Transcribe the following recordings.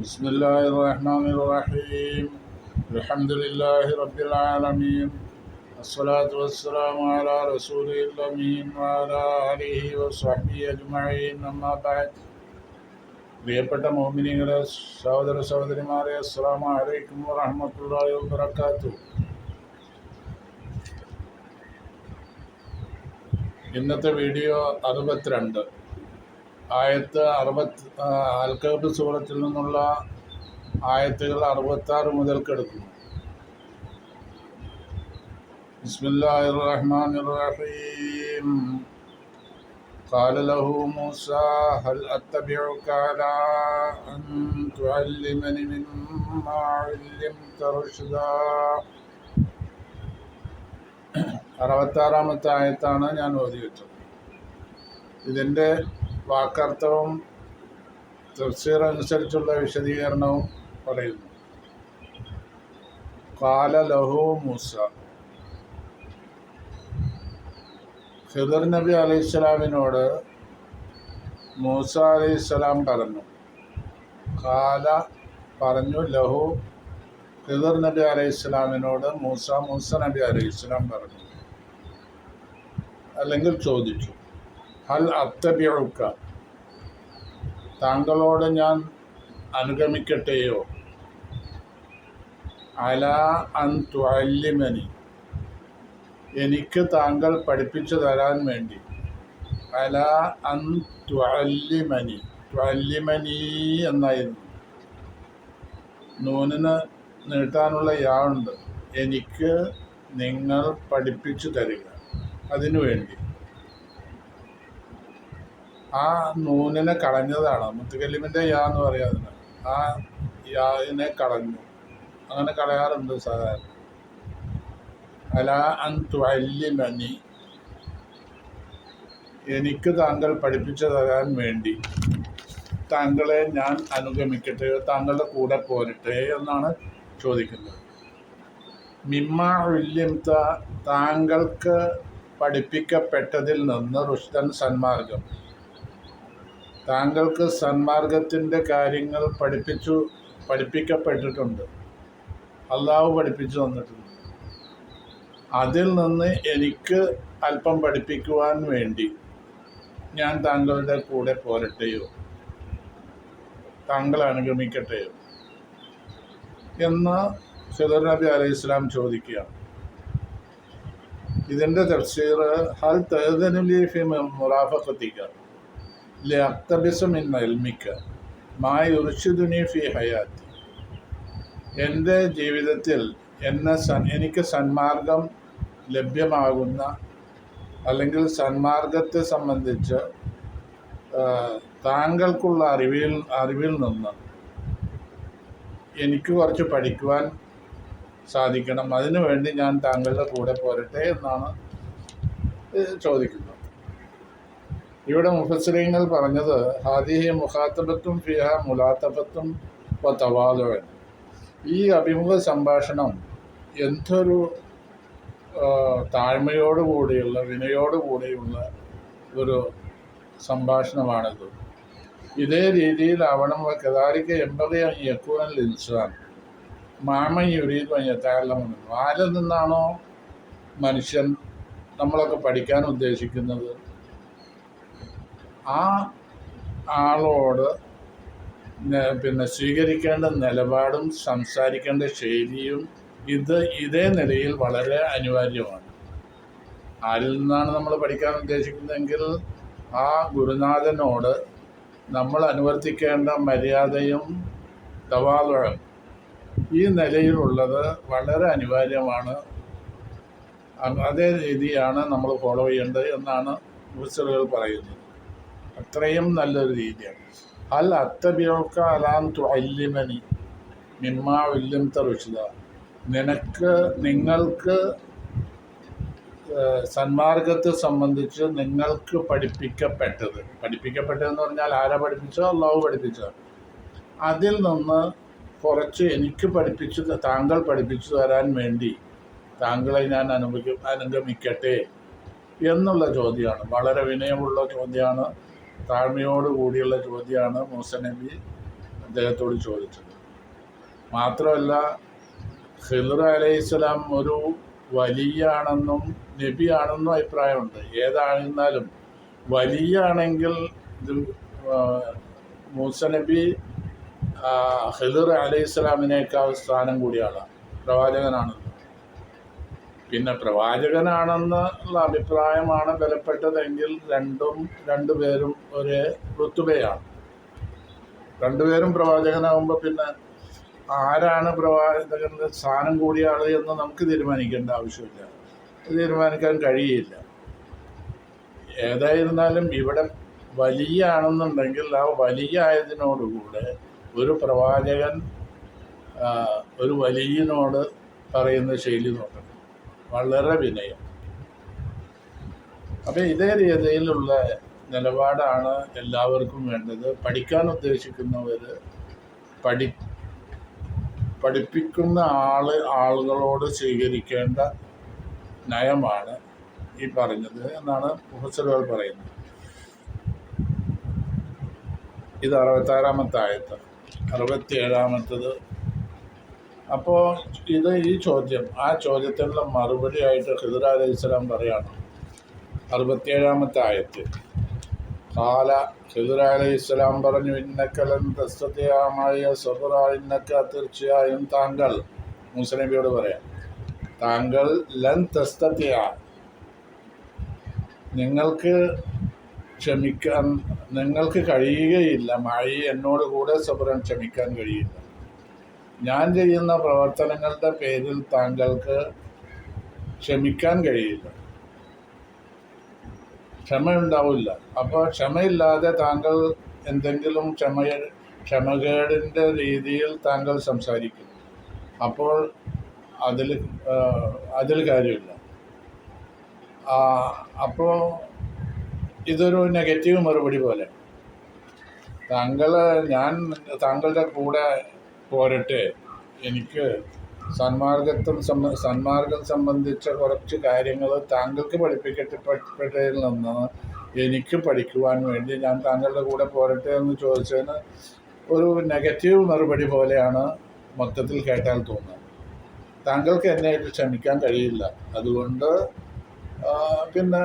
بسم الله الرحمن الرحيم الحمد لله رب العالمين الصلاة والسلام على رسوله الأمين وعلى آله وصحبه أجمعين أما بعد പ്രിയപ്പെട്ട മോമിനികളെ സഹോദര സഹോദരിമാരെ അസ്സാം വലൈക്കും വറഹമത്തല്ലാഹി വബർക്കാത്തു ഇന്നത്തെ വീഡിയോ അറുപത്തിരണ്ട് ആയത്ത് അറുപത്തി അൽക്കബ് സൂറത്തിൽ നിന്നുള്ള ആയത്തുകൾ അറുപത്താറ് മുതൽക്ക് എടുക്കുന്നു ബിസ്മില്ലാഹിർ റഹ്മാനിർ റഹീം قال له موسى هل أتبعك على أن تعلمني مما علمت رشدا അറുപത്താറാമത്തെ ആയത്താണ് ഞാൻ ഓതി വെച്ചത് ഇതിൻ്റെ വാക്കർത്ഥവും തഫ്സീർ വിശദീകരണവും പറയുന്നു. കാല ലഹു മൂസ. ഖിദർ നബി അലൈഹി അലൈഹിസ്സലാമിനോട് മൂസ അലൈഹി അലൈഹിസ്സലാം പറഞ്ഞു. കാല പറഞ്ഞു ലഹു. ഖിദർ നബി അലൈഹി അലൈഹിസ്സലാമിനോട് മൂസ മൂസ നബി അലൈഹിസ്സലാം പറഞ്ഞു. അല്ലെങ്കിൽ ചോദിച്ചു. ഹൽ അത്തബിഴുക്ക താങ്കളോട് ഞാൻ അനുഗമിക്കട്ടെയോ? അല അൻ എനിക്ക് താങ്കൾ പഠിപ്പിച്ചു തരാൻ വേണ്ടി. അല അൻ തുഅല്ലിമനി എന്നായിരുന്നു. നൂനിന് നീട്ടാനുള്ള യാ ഉണ്ട്. എനിക്ക് നിങ്ങൾ പഠിപ്പിച്ചു തരിക. അതിനു വേണ്ടി. ആ നൂനിനെ കളഞ്ഞതാണ്. മുത്തുകല്ലിമിന്റെ യാ എന്ന് പറയാതിന് ആ യാതിനെ കളഞ്ഞു. അങ്ങനെ കളയാറുണ്ട് സാധാരണ. അല അൻ തുഅല്ലിമനി എനിക്ക് താങ്കൾ പഠിപ്പിച്ചു തരാൻ വേണ്ടി. താങ്കളെ ഞാൻ അനുഗമിക്കട്ടെ താങ്കളുടെ കൂടെ പോരട്ടെ എന്നാണ് ചോദിക്കുന്നത്. മിമ്മ ഉല്യംത താങ്കൾക്ക് പഠിപ്പിക്കപ്പെട്ടതിൽ നിന്ന് റുഷ്ദൻ സന്മാർഗം. താങ്കൾക്ക് സന്മാർഗത്തിന്റെ കാര്യങ്ങൾ പഠിപ്പിച്ചു പഠിപ്പിക്കപ്പെട്ടിട്ടുണ്ട്. അള്ളാഹു പഠിപ്പിച്ചു തന്നിട്ടുണ്ട്. അതിൽ നിന്ന് എനിക്ക് അല്പം പഠിപ്പിക്കുവാൻ വേണ്ടി ഞാൻ താങ്കളുടെ കൂടെ പോരട്ടെയോ? താങ്കൾ അനുഗമിക്കട്ടെയോ എന്ന് ഖിദർ നബി അലൈഹി ഇസ്ലാം ചോദിക്കുകയാണ്. ഇതിന്റെ തഫ്സീർ ഹൽ തഹദനുലീഫി ഫി ലക്തബിസ് മിൻ മായ ഉർഷിദുനി ഫി എന്റെ ജീവിതത്തിൽ എന്നെ സൻ എനിക്ക് സന്മാർഗം ലഭ്യമാകുന്ന അല്ലെങ്കിൽ സന്മാർഗത്തെ സംബന്ധിച്ച് താങ്കൾക്കുള്ള അറിവിൽ അറിവിൽ നിന്ന് എനിക്ക് കുറച്ച് പഠിക്കുവാൻ സാധിക്കണം. അതിനുവേണ്ടി ഞാൻ താങ്കളുടെ കൂടെ പോരട്ടെ എന്നാണ് ചോദിക്കുന്നത്. ഇവിടെ മുഫസ്ലിങ്ങൾ പറഞ്ഞത് ഹാദിഹി മുഖാത്തബത്തും ഫിഹ മുലാത്തബത്തും തവാദവൻ ഈ അഭിമുഖ സംഭാഷണം എന്തൊരു താഴ്മയോടുകൂടിയുള്ള വിനയോടുകൂടിയുള്ള ഒരു സംഭാഷണമാണിത്. ഇതേ രീതിയിലാവണം. കദാരിക്ക് എൺപത് യക്കൂനൽ ഇൻസാൻ. മാമൻ യുരീത് വയ്യത്താലമെന്ന് ആരിൽ നിന്നാണോ മനുഷ്യൻ നമ്മളൊക്കെ പഠിക്കാൻ ഉദ്ദേശിക്കുന്നത്? ആ ആളോട് പിന്നെ സ്വീകരിക്കേണ്ട നിലപാടും സംസാരിക്കേണ്ട ശൈലിയും ഇത് ഇതേ നിലയിൽ വളരെ അനിവാര്യമാണ്. ആരിൽ നിന്നാണ് നമ്മൾ പഠിക്കാൻ ഉദ്ദേശിക്കുന്നതെങ്കിൽ ആ ഗുരുനാഥനോട് നമ്മൾ അനുവർത്തിക്കേണ്ട മര്യാദയും തവാതും ഈ നിലയിലുള്ളത് വളരെ അനിവാര്യമാണ്. അതേ രീതിയാണ് നമ്മൾ ഫോളോ ചെയ്യേണ്ടത് എന്നാണ് മുഫസറുകൾ പറയുന്നത്. അത്രയും നല്ലൊരു രീതിയാണ്. അൽ അത്തബിയോക്ക അലാൻ തുല്യമനി മിമ്മ വില്യം തറുഷിത നിനക്ക് നിങ്ങൾക്ക് സന്മാർഗത്തെ സംബന്ധിച്ച് നിങ്ങൾക്ക് പഠിപ്പിക്കപ്പെട്ടത്. പഠിപ്പിക്കപ്പെട്ടതെന്ന് പറഞ്ഞാൽ ആരാ പഠിപ്പിച്ചോ അള്ളാഹു പഠിപ്പിച്ചോ അതിൽ നിന്ന് കുറച്ച് എനിക്ക് പഠിപ്പിച്ചു താങ്കൾ പഠിപ്പിച്ചു തരാൻ വേണ്ടി താങ്കളെ ഞാൻ അനുഭവിക്കും അനുഗമിക്കട്ടെ എന്നുള്ള ചോദ്യമാണ്. വളരെ വിനയമുള്ള ചോദ്യമാണ്. താഴ്മയോട് കൂടിയുള്ള ചോദ്യമാണ് മൂസ നബി അദ്ദേഹത്തോട് ചോദിച്ചത്. മാത്രമല്ല ഹിദർ അലൈഹിസ്സലാം ഒരു വലിയാണെന്നും നബിയാണെന്നും അഭിപ്രായമുണ്ട്. ഏതായിരുന്നാലും വലിയാണെങ്കിൽ ഇത് മൂസ നബി ഹിദർ അലൈഹിസ്സലാമിനേക്കാൾ സ്ഥാനം കൂടിയാണ് പ്രവാചകനാണെന്ന് പിന്നെ പ്രവാചകനാണെന്നുള്ള അഭിപ്രായമാണ് ബലപ്പെട്ടതെങ്കിൽ രണ്ടും രണ്ടുപേരും ഒരേ ഋത്തുബയാണ് രണ്ടുപേരും പ്രവാചകനാകുമ്പോൾ പിന്നെ ആരാണ് പ്രവാചകന്റെ സ്ഥാനം കൂടിയ ആൾ എന്ന് നമുക്ക് തീരുമാനിക്കേണ്ട ആവശ്യമില്ല. തീരുമാനിക്കാൻ കഴിയില്ല. ഏതായിരുന്നാലും ഇവിടെ വലിയ ആണെന്നുണ്ടെങ്കിൽ ആ വലിയ ആയതിനോടുകൂടെ ഒരു പ്രവാചകൻ ഒരു വലിയനോട് പറയുന്ന ശൈലി നോക്കണം. വളരെ വിനയം. അപ്പം ഇതേ രീതിയിലുള്ള നിലപാടാണ് എല്ലാവർക്കും വേണ്ടത്. പഠിക്കാൻ ഉദ്ദേശിക്കുന്നവർ പഠി പഠിപ്പിക്കുന്ന ആൾ ആളുകളോട് സ്വീകരിക്കേണ്ട നയമാണ് ഈ പറഞ്ഞത് എന്നാണ് പ്രൊഫസറുകൾ പറയുന്നത്. ഇത് അറുപത്താറാമത്തെ ആയത്ത്. അറുപത്തിയേഴാമത്തത് അപ്പോൾ ഇത് ഈ ചോദ്യം ആ ചോദ്യത്തിനുള്ള മറുപടി ആയിട്ട് ഖിദർ അലൈഹി സ്വലാം പറയാണ്. അറുപത്തിയേഴാമത്തെ ആയത്തിൽ കാല ഖിദർ അലൈഹി സ്വലാം പറഞ്ഞു ഇന്നക്കലൻ തസ്തയാമായ സബറ ഇന്നക്ക തീർച്ചയായും താങ്കൾ മുസ്ലിമിയോട് പറയാം താങ്കൾ ലൻ തസ്തയ നിങ്ങൾക്ക് ക്ഷമിക്കാൻ നിങ്ങൾക്ക് കഴിയുകയില്ല. മായി എന്നോട് കൂടെ സബറൻ ക്ഷമിക്കാൻ കഴിയില്ല. ഞാൻ ചെയ്യുന്ന പ്രവർത്തനങ്ങളുടെ പേരിൽ താങ്കൾക്ക് ക്ഷമിക്കാൻ കഴിയില്ല. ക്ഷമയുണ്ടാവില്ല. അപ്പോൾ ക്ഷമയില്ലാതെ താങ്കൾ എന്തെങ്കിലും ക്ഷമ ക്ഷമകേടിന്റെ രീതിയിൽ താങ്കൾ സംസാരിക്കും അപ്പോൾ അതിൽ അതിൽ കാര്യമില്ല. അപ്പോൾ ഇതൊരു നെഗറ്റീവ് മറുപടി പോലെ. താങ്കൾ ഞാൻ താങ്കളുടെ കൂടെ പോരട്ടെ. എനിക്ക് സന്മാർഗത്വം സംബ സന്മാർഗം സംബന്ധിച്ച കുറച്ച് കാര്യങ്ങൾ താങ്കൾക്ക് പഠിപ്പിക്കപ്പെട്ടതിൽ നിന്ന് എനിക്ക് പഠിക്കുവാൻ വേണ്ടി ഞാൻ താങ്കളുടെ കൂടെ പോരട്ടെ എന്ന് ചോദിച്ചതിന് ഒരു നെഗറ്റീവ് മറുപടി പോലെയാണ് മൊത്തത്തിൽ കേട്ടാൽ തോന്നുന്നത്. താങ്കൾക്ക് എന്നെ ക്ഷമിക്കാൻ കഴിയില്ല. അതുകൊണ്ട് പിന്നെ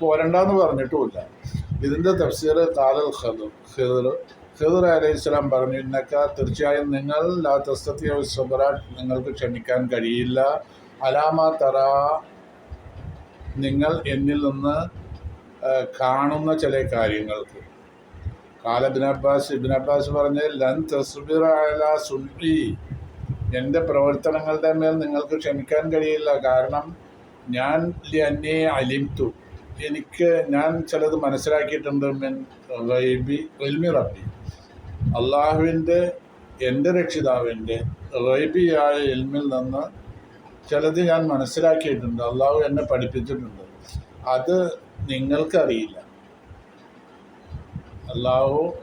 പോരണ്ടെന്ന് പറഞ്ഞിട്ടുമില്ല. ഇതിന്റെ തഫ്സീർ കാലൽ ഖദർ ഖിദർ ഖിദർ അലൈഹി പറഞ്ഞു ഇന്നക്ക തീർച്ചയായും നിങ്ങൾ ലാ നിങ്ങൾക്ക് ക്ഷമിക്കാൻ കഴിയില്ല. അലാമ തറ നിങ്ങൾ എന്നിൽ നിന്ന് കാണുന്ന ചില കാര്യങ്ങൾക്ക്. കാല ബിൻ അബ്ബാസ് ഇബിൻ അബ്ബാസ് പറഞ്ഞ് ലൻ തസ്ബിറി അല എന്റെ പ്രവർത്തനങ്ങളുടെ മേൽ നിങ്ങൾക്ക് ക്ഷമിക്കാൻ കഴിയില്ല. കാരണം ഞാൻ എന്നെ അലിംതു എനിക്ക് ഞാൻ ചിലത് മനസ്സിലാക്കിയിട്ടുണ്ട്. മിൻ റബി അള്ളാഹുവിന്റെ എന്റെ രക്ഷിതാവിന്റെ റൈബിയായ ഇൽമിൽ നിന്ന് ചിലത് ഞാൻ മനസ്സിലാക്കിയിട്ടുണ്ട്. അള്ളാഹു എന്നെ പഠിപ്പിച്ചിട്ടുണ്ട്. അത് നിങ്ങൾക്കറിയില്ല. അള്ളാഹു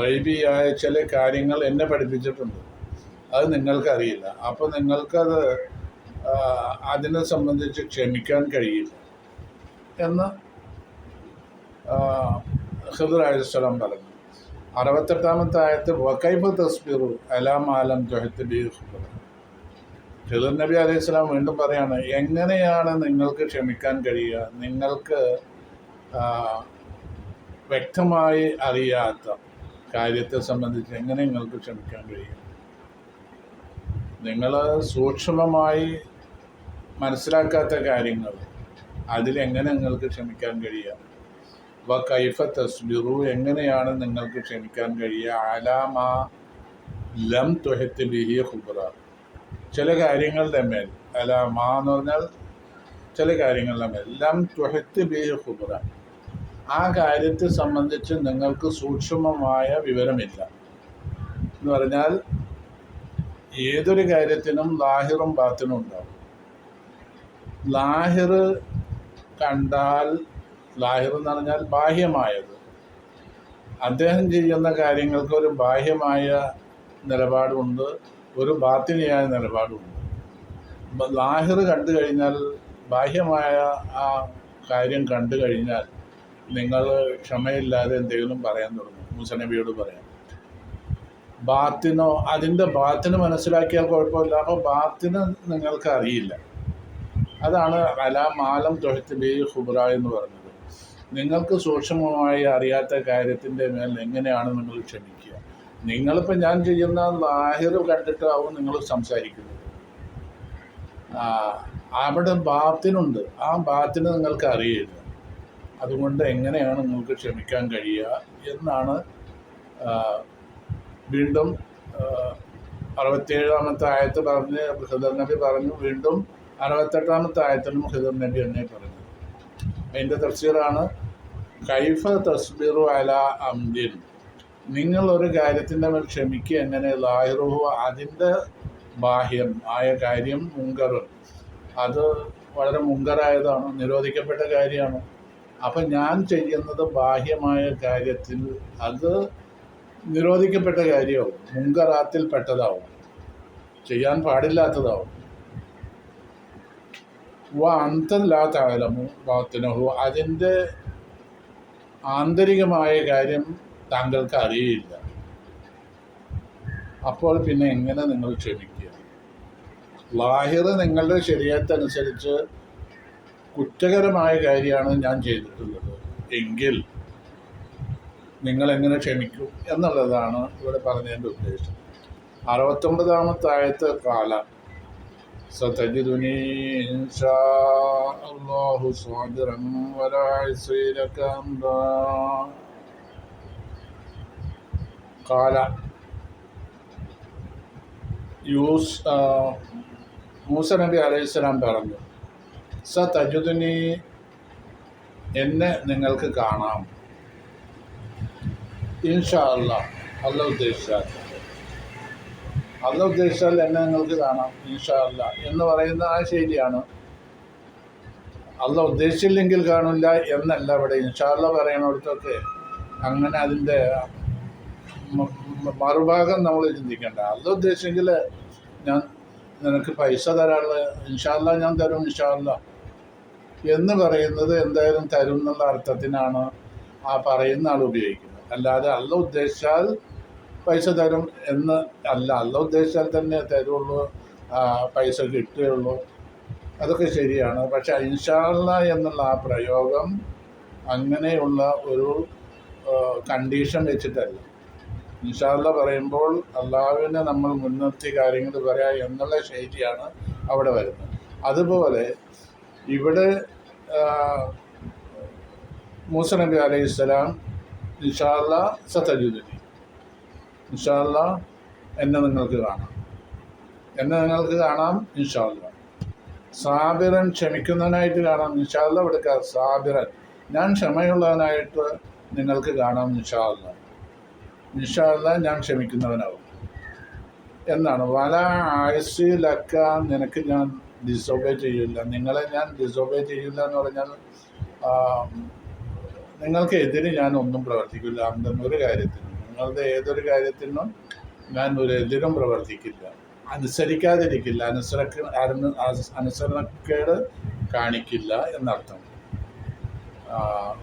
റൈബിയായ ചില കാര്യങ്ങൾ എന്നെ പഠിപ്പിച്ചിട്ടുണ്ട്. അത് നിങ്ങൾക്കറിയില്ല. അപ്പോൾ നിങ്ങൾക്കത് അതിനെ സംബന്ധിച്ച് ക്ഷമിക്കാൻ കഴിയില്ല. എന്ന് ഖിദർ അലിസ്ലാം പറഞ്ഞു. അറുപത്തെട്ടാമത്തെ ആയത്ത് വക്കൈബ് തസ്ബീറു അലാം ആലം ജൊഹത്ത് ബി ഖിദർ. നബി അലൈഹി സ്വലാം വീണ്ടും പറയാണ് എങ്ങനെയാണ് നിങ്ങൾക്ക് ക്ഷമിക്കാൻ കഴിയുക? നിങ്ങൾക്ക് വ്യക്തമായി അറിയാത്ത കാര്യത്തെ സംബന്ധിച്ച് എങ്ങനെ നിങ്ങൾക്ക് ക്ഷമിക്കാൻ കഴിയും? നിങ്ങൾ സൂക്ഷ്മമായി മനസ്സിലാക്കാത്ത കാര്യങ്ങൾ അതിലെങ്ങനെ നിങ്ങൾക്ക് ക്ഷമിക്കാൻ കഴിയുക? വ തസ്ബിറു എങ്ങനെയാണ് നിങ്ങൾക്ക് ക്ഷമിക്കാൻ കഴിയുക? ആലാമ ലം തൊഹത്ത് ബിഹി ഖുബ്ര ചില കാര്യങ്ങളുടെ മേൽ അലാമാ എന്ന് പറഞ്ഞാൽ ചില കാര്യങ്ങളുടെ മേൽ ലം തൊഹത്ത് ബിഹി ഖുബ്ര ആ കാര്യത്തെ സംബന്ധിച്ച് നിങ്ങൾക്ക് സൂക്ഷ്മമായ വിവരമില്ല. എന്ന് പറഞ്ഞാൽ ഏതൊരു കാര്യത്തിനും ലാഹിറും ബാത്തിനും ഉണ്ടാവും. ലാഹിർ കണ്ടാൽ ലാഹിർ എന്ന് പറഞ്ഞാൽ ബാഹ്യമായത്. അദ്ദേഹം ചെയ്യുന്ന കാര്യങ്ങൾക്ക് ഒരു ബാഹ്യമായ നിലപാടുണ്ട് ഒരു ബാത്തിനിയായ നിലപാടുണ്ട്. ലാഹിർ കണ്ടു കഴിഞ്ഞാൽ ബാഹ്യമായ ആ കാര്യം കണ്ടു കഴിഞ്ഞാൽ നിങ്ങൾ ക്ഷമയില്ലാതെ എന്തെങ്കിലും പറയാൻ തുടങ്ങും മുസനബിയോട് പറയാം. ബാത്തിനോ അതിന്റെ ബാത്തിന് മനസ്സിലാക്കിയാൽ കുഴപ്പമില്ല. അപ്പോൾ ബാത്തിന് നിങ്ങൾക്ക് അറിയില്ല അതാണ് അല മാലം തൊഹത്ത് ബി ഹുബ്ര എന്ന് പറഞ്ഞത് നിങ്ങൾക്ക് സൂക്ഷ്മമായി അറിയാത്ത കാര്യത്തിന്റെ മേൽ എങ്ങനെയാണ് നിങ്ങൾ ക്ഷമിക്കുക? നിങ്ങളിപ്പോൾ ഞാൻ ചെയ്യുന്ന ലാഹിർ കണ്ടിട്ടാവും നിങ്ങൾ സംസാരിക്കുന്നത് അവിടെ ബാത്തിനുണ്ട്. ആ ബാത്തിന് നിങ്ങൾക്ക് അറിയില്ല. അതുകൊണ്ട് എങ്ങനെയാണ് നിങ്ങൾക്ക് ക്ഷമിക്കാൻ കഴിയുക എന്നാണ് വീണ്ടും അറുപത്തേഴാമത്തെ ആയത്ത് പറഞ്ഞ് ഹിദർ നബി പറഞ്ഞു വീണ്ടും അറുപത്തെട്ടാമത്തെ ആയത്തിലും ഹിദർ നബി എന്നെ പറഞ്ഞു. അതിന്റെ തഫ്സീറാണ് കൈഫ തസ്ബീറു അല അംദിൻ. നിങ്ങൾ ഒരു കാര്യത്തിന്റെ മേൽ ക്ഷമിക്കുക എങ്ങനെ? ലാഹിറുഹു അതിന്റെ ബാഹ്യം ആയ കാര്യം മുങ്കറും അത് വളരെ മുങ്കറായതാണ് നിരോധിക്കപ്പെട്ട കാര്യമാണ്. അപ്പം ഞാൻ ചെയ്യുന്നത് ബാഹ്യമായ കാര്യത്തിൽ അത് നിരോധിക്കപ്പെട്ട കാര്യമാവും മുങ്കറാത്തിൽ പെട്ടതാവും ചെയ്യാൻ പാടില്ലാത്തതാവും. അന്തല്ലാത്തായാലമു ബാത്തിനഹു അതിന്റെ ആന്തരികമായ കാര്യം താങ്കൾക്ക് അറിയില്ല. അപ്പോൾ പിന്നെ എങ്ങനെ നിങ്ങൾ ക്ഷമിക്കുക? ലാഹിർ നിങ്ങളുടെ ശരീരത്തനുസരിച്ച് കുറ്റകരമായ കാര്യമാണ് ഞാൻ ചെയ്തിട്ടുള്ളത്. എങ്കിൽ നിങ്ങൾ എങ്ങനെ ക്ഷമിക്കും എന്നുള്ളതാണ് ഇവിടെ പറഞ്ഞതിന്റെ ഉദ്ദേശം. അറുപത്തൊമ്പതാമത്തായത്തെ കാല. ستجدني إن شاء الله صابرا ولا أعصي لك أمرا قال യൂസ് ആ, മൂസ നബി അലൈഹിസ്സലാം പറഞ്ഞു സ തജുദിനി എന്നെ നിങ്ങൾക്ക് കാണാം ഇൻഷാ അല്ല അല്ല ഉദ്ദേശിച്ചാൽ അല്ല ഉദ്ദേശിച്ചാൽ എന്നെ നിങ്ങൾക്ക് കാണാം ഇൻഷാല്ല എന്ന് പറയുന്ന ആ ശൈലിയാണ്. അല്ല ഉദ്ദേശിച്ചില്ലെങ്കിൽ കാണില്ല എന്നല്ല ഇവിടെ. ഇൻഷാല്ല പറയണടത്തൊക്കെ അങ്ങനെ അതിന്റെ മറുഭാഗം നമ്മൾ ചിന്തിക്കേണ്ട. അല്ല ഉദ്ദേശിച്ചെങ്കിൽ ഞാൻ നിനക്ക് പൈസ തരാനുള്ള ഇൻഷാല്ല ഞാൻ തരും ഇൻഷാല്ല എന്ന് പറയുന്നത് എന്തായാലും തരും എന്നുള്ള അർത്ഥത്തിനാണ് ആ പറയുന്ന ആൾ ഉപയോഗിക്കുന്നത്. അല്ലാതെ അല്ല ഉദ്ദേശിച്ചാൽ പൈസ തരും എന്ന് അല്ല അല്ല ഉദ്ദേശിച്ചാൽ തന്നെ തരുള്ളൂ പൈസ കിട്ടുകയുള്ളൂ. അതൊക്കെ ശരിയാണ്. പക്ഷെ ഇൻഷാള്ള എന്നുള്ള ആ പ്രയോഗം അങ്ങനെയുള്ള ഒരു കണ്ടീഷൻ വെച്ചിട്ടല്ല. ഇൻഷാല്ല പറയുമ്പോൾ അള്ളാഹുവിനെ നമ്മൾ മുൻനിർത്തി കാര്യങ്ങൾ പറയാം എന്നുള്ള ശൈലിയാണ് അവിടെ വരുന്നത്. അതുപോലെ ഇവിടെ മൂസ നബി അലൈഹി സ്വലാം ഇൻഷാല്ല സത്തജുദി ഇൻഷാല്ല എന്നെ നിങ്ങൾക്ക് കാണാം. എന്നെ നിങ്ങൾക്ക് കാണാം ഇൻഷാല്ല സാബിറൻ ക്ഷമിക്കുന്നവനായിട്ട് കാണാം ഇൻഷാല്ല എടുക്കുക സാബിറൻ. ഞാൻ ക്ഷമയുള്ളവനായിട്ട് നിങ്ങൾക്ക് കാണാം ഇൻഷാല്ല ഇൻഷാല്ല ഞാൻ ക്ഷമിക്കുന്നവനാവും. എന്നാണ്. വല ആയുസിലക്ക നിനക്ക് ഞാൻ ഡിസോബേ ചെയ്യില്ല. നിങ്ങളെ ഞാൻ ഡിസോബേ ചെയ്യില്ല എന്ന് പറഞ്ഞാൽ നിങ്ങൾക്ക് എതിരെ ഞാൻ ഒന്നും പ്രവർത്തിക്കില്ല. അന്തെന്ന് ഒരു കാര്യത്തിനും നിങ്ങളുടെ ഏതൊരു കാര്യത്തിനും ഞാൻ ഒരു എതിരും പ്രവർത്തിക്കില്ല. അനുസരിക്കാതിരിക്കില്ല. അനുസരക്ക് അനുസരണക്കേട് കാണിക്കില്ല എന്നർത്ഥം.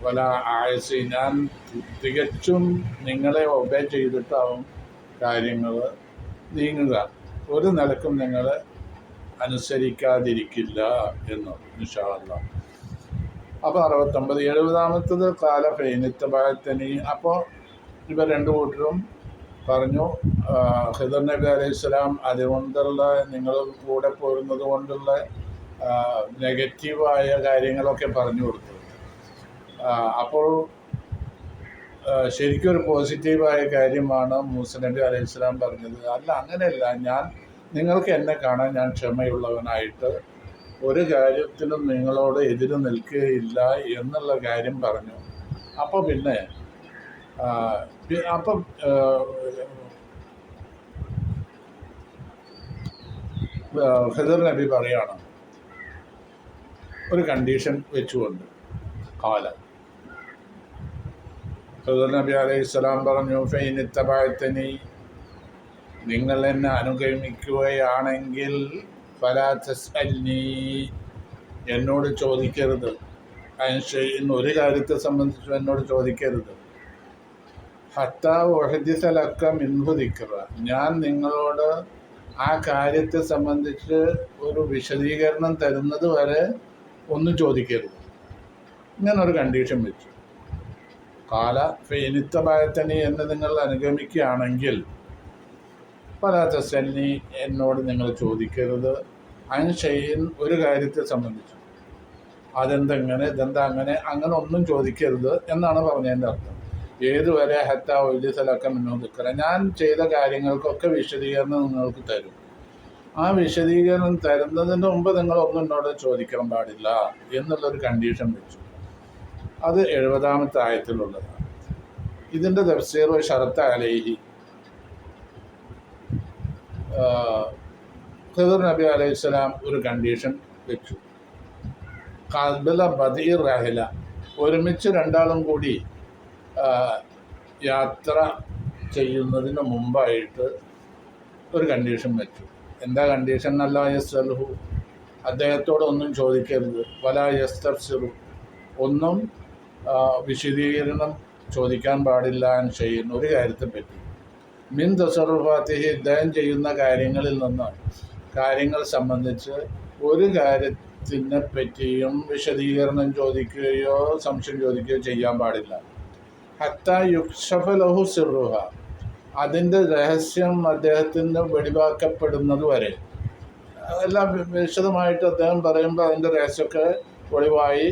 പല ആയസി ഞാൻ തികച്ചും നിങ്ങളെ ഒബേ ചെയ്തിട്ടാവും കാര്യങ്ങൾ നീങ്ങുക. ഒരു നിലക്കും നിങ്ങൾ അനുസരിക്കാതിരിക്കില്ല എന്ന് നിഷാല്ല അപ്പോൾ അറുപത്തൊമ്പത് എഴുപതാമത്തത് കാല ഫൈനിത്തബായത്തനി അപ്പോൾ ഇവർ രണ്ടു കൂട്ടരും പറഞ്ഞു ഹിദർ നബി അലൈഹി സ്വലാം അതുകൊണ്ടുള്ള നിങ്ങൾ കൂടെ പോരുന്നത് കൊണ്ടുള്ള നെഗറ്റീവായ കാര്യങ്ങളൊക്കെ പറഞ്ഞു കൊടുത്തു. അപ്പോൾ ശരിക്കും ഒരു പോസിറ്റീവായ കാര്യമാണ് മൂസ നബി അലൈഹി സ്വലാം പറഞ്ഞത്. അല്ല അങ്ങനെയല്ല. ഞാൻ നിങ്ങൾക്ക് എന്നെ കാണാൻ ഞാൻ ക്ഷമയുള്ളവനായിട്ട് ഒരു കാര്യത്തിലും നിങ്ങളോട് എതിര് നിൽക്കുകയില്ല എന്നുള്ള കാര്യം പറഞ്ഞു. അപ്പോൾ പിന്നെ അപ്പം ആ, നബി പറയാണ് ഒരു കണ്ടീഷൻ വെച്ചുകൊണ്ട് കാലം. ഖിദർ നബി അലൈഹി സ്വലാം പറഞ്ഞു ഫൈനിത്തബായത്തനി നിങ്ങൾ എന്നെ അനുഗമിക്കുകയാണെങ്കിൽ ഫലാ തസ്അൽനി എന്നോട് ചോദിക്കരുത്. അതിന് ഒരു കാര്യത്തെ സംബന്ധിച്ച് എന്നോട് ചോദിക്കരുത്. ഹത്ത ഒഹദിസലക്ക മിൻഹു ദിക്കറ ഞാൻ നിങ്ങളോട് ആ കാര്യത്തെ സംബന്ധിച്ച് ഒരു വിശദീകരണം തരുന്നത് വരെ ഒന്നും ചോദിക്കരുത്. ഇങ്ങനൊരു കണ്ടീഷൻ വെച്ചു. കാല ഫെനിത്തബായത്തനി എന്ന് നിങ്ങൾ അനുഗമിക്കുകയാണെങ്കിൽ പലാത്ത സെന്നി എന്നോട് നിങ്ങൾ ചോദിക്കരുത്. അൻഷയിൻ ഒരു കാര്യത്തെ സംബന്ധിച്ചു. അതെന്തെങ്ങനെ ഇതെന്താ അങ്ങനെ അങ്ങനെ ഒന്നും ചോദിക്കരുത് എന്നാണ് പറഞ്ഞതിന്റെ അർത്ഥം. ഏതുവരെ ഹത്ത സ്ഥലമൊക്കെ മുന്നോട്ട് ഞാൻ ചെയ്ത കാര്യങ്ങൾക്കൊക്കെ വിശദീകരണം നിങ്ങൾക്ക് തരും. ആ വിശദീകരണം തരുന്നതിന് മുമ്പ് നിങ്ങൾ ഒന്നും എന്നോട് ചോദിക്കാൻ പാടില്ല എന്നുള്ളൊരു കണ്ടീഷൻ വെച്ചു. അത് എഴുപതാമത്തെ ആയത്തിലുള്ളതാണ്. ഇതിന്റെ തഫ്സീർ ഷറത്ത് അലൈഹി. ഖദർ നബി അലൈഹി സ്വലാം ഒരു കണ്ടീഷൻ വെച്ചു. കബല ബദീർ റഹില. ഒരുമിച്ച് രണ്ടാളും കൂടി യാത്ര ചെയ്യുന്നതിന് മുമ്പായിട്ട് ഒരു കണ്ടീഷൻ വെച്ചു. എന്താ കണ്ടീഷൻ അല്ല യസ്സൽഹു അദ്ദേഹത്തോടൊന്നും ചോദിക്കരുത്. വല യസ്തർസിറു ഒന്നും വിശദീകരണം ചോദിക്കാൻ പാടില്ല എന്ന് ചെയ്യുന്ന ഒരു കാര്യത്തെ പറ്റി. മിൻ തസറുഫാത്തിഹി ഇദ്ദേഹം ചെയ്യുന്ന കാര്യങ്ങളിൽ നിന്ന് കാര്യങ്ങൾ സംബന്ധിച്ച് ഒരു കാര്യത്തിനെ പറ്റിയും വിശദീകരണം ചോദിക്കുകയോ സംശയം ചോദിക്കുകയോ ചെയ്യാൻ പാടില്ല. ഹത്ത സിറുഹ അതിന്റെ രഹസ്യം അദ്ദേഹത്തിന് വെളിവാക്കപ്പെടുന്നത് വരെ. എല്ലാം വിശദമായിട്ട് അദ്ദേഹം പറയുമ്പോൾ അതിന്റെ രഹസ്യമൊക്കെ ഒളിവായി.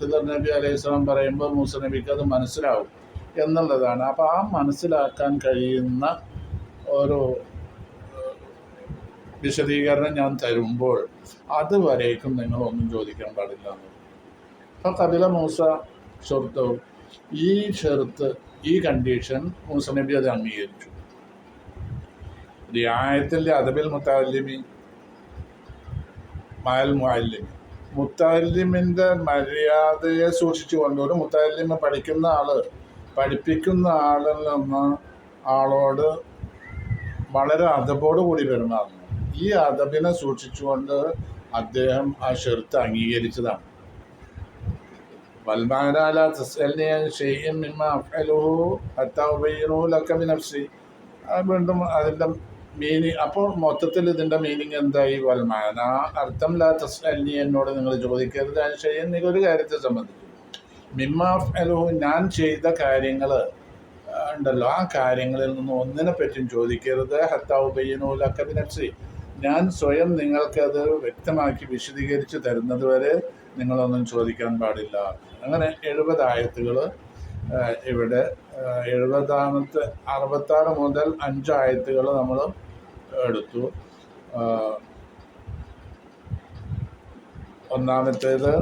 ഖിദർ നബി അലൈഹി സ്വലാം പറയുമ്പോൾ മൂസ നബിക്ക് അത് മനസ്സിലാവും എന്നുള്ളതാണ്. അപ്പോൾ ആ മനസ്സിലാക്കാൻ കഴിയുന്ന ഒരു വിശദീകരണം ഞാൻ തരുമ്പോൾ അതുവരേക്കും നിങ്ങളൊന്നും ചോദിക്കാൻ പാടില്ല. അപ്പോൾ കപില മൂസ ഷെർത്തവും ഈ ഷെർത്ത് ഈ കണ്ടീഷൻ മൂസ നബി അത് അംഗീകരിച്ചു. റിയായത്തിന്റെ അദബിൽ മുത്താലിമി മയൽ മുഅല്ലിമി. മുത്താലിമിന്റെ മര്യാദയെ സൂക്ഷിച്ചുകൊണ്ട് ഒരു മുത്താലിമ പഠിക്കുന്ന ആൾ പഠിപ്പിക്കുന്ന ആളിൽ നിന്ന് ആളോട് വളരെ കൂടി പെരുമാറുന്നു. ഈ അതബിനെ സൂക്ഷിച്ചുകൊണ്ട് അദ്ദേഹം ആ ഷെർത്ത് അംഗീകരിച്ചതാണ്. വൽമാനാല لا അൻ ഷൈഇൻ شيء അഫ്അലുഹു ഹത്താ حتى ലക لك بنفسي വീണ്ടും അതിന്റെ മീനിങ് അപ്പോൾ മൊത്തത്തിൽ ഇതിന്റെ മീനിങ് എന്തായി വൽമാന അർത്ഥം ലാ തസ്അൽനി എന്നോട് നിങ്ങൾ ചോദിക്കരുത് ഷൈഇൻ നിങ്ങൾ ഒരു കാര്യത്തെ സംബന്ധിച്ചു മിമ്മാഫ് അഫ്അലുഹു ഞാൻ ചെയ്ത കാര്യങ്ങൾ ഉണ്ടല്ലോ ആ കാര്യങ്ങളിൽ നിന്ന് ഒന്നിനെ പറ്റിയും ചോദിക്കരുത് ഹത്താ ഉബയ്യിനുഹു ലക ബിനഫ്സി ഞാൻ സ്വയം നിങ്ങൾക്കത് വ്യക്തമാക്കി വിശദീകരിച്ച് തരുന്നത് വരെ നിങ്ങളൊന്നും ചോദിക്കാൻ പാടില്ല. അങ്ങനെ എഴുപത് ആയത്തുകൾ ഇവിടെ എഴുപതാമത്തെ അറുപത്താറ് മുതൽ അഞ്ചായത്തുകൾ നമ്മൾ എടുത്തു. ഒന്നാമത്തേത്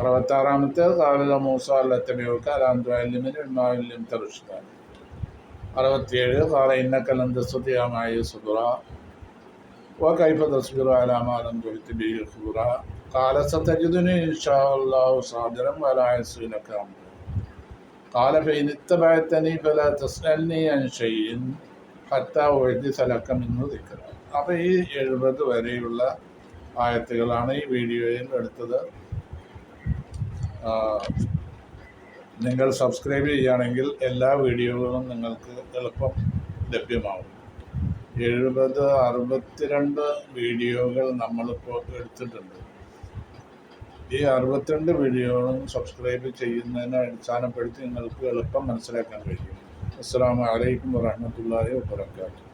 അറുപത്താറാമത്തേത് കാലിക മൂസ അല്ലത്തമയൊക്കെ അലാന്തുലിമിന് ഇമാവിലും തറുഷ്ടാൻ അറുപത്തിയേഴ് കാല ഇന്നക്കലന്തസ്തുതിയാമായ സുദുറ وكيف تصبر على ما لم تحط به خبرا قال ستجدني إن شاء الله صابرا ولا يعصي لك أمرا قال فإن اتبعتني فلا تسألني عن شيء حتى أحدث لك منه ذكرا അപ്പോൾ ഈ എഴുപത് വരെയുള്ള ആയത്തുകളാണ് ഈ വീഡിയോയിൽ എടുത്തത് ആ, നിങ്ങൾ സബ്സ്ക്രൈബ് ചെയ്യുകയാണെങ്കിൽ എല്ലാ വീഡിയോകളും നിങ്ങൾക്ക് എളുപ്പം ലഭ്യമാവും എഴുപത് അറുപത്തിരണ്ട് വീഡിയോകൾ നമ്മളിപ്പോൾ എടുത്തിട്ടുണ്ട്. ഈ അറുപത്തിരണ്ട് വീഡിയോകളും സബ്സ്ക്രൈബ് ചെയ്യുന്നതിനെ അടിസ്ഥാനപ്പെടുത്തി നിങ്ങൾക്ക് എളുപ്പം മനസ്സിലാക്കാൻ കഴിയും. അസ്സാം വലൈക്കും വാഹമത്തല്ലാഹി വാബർക്കാത്തു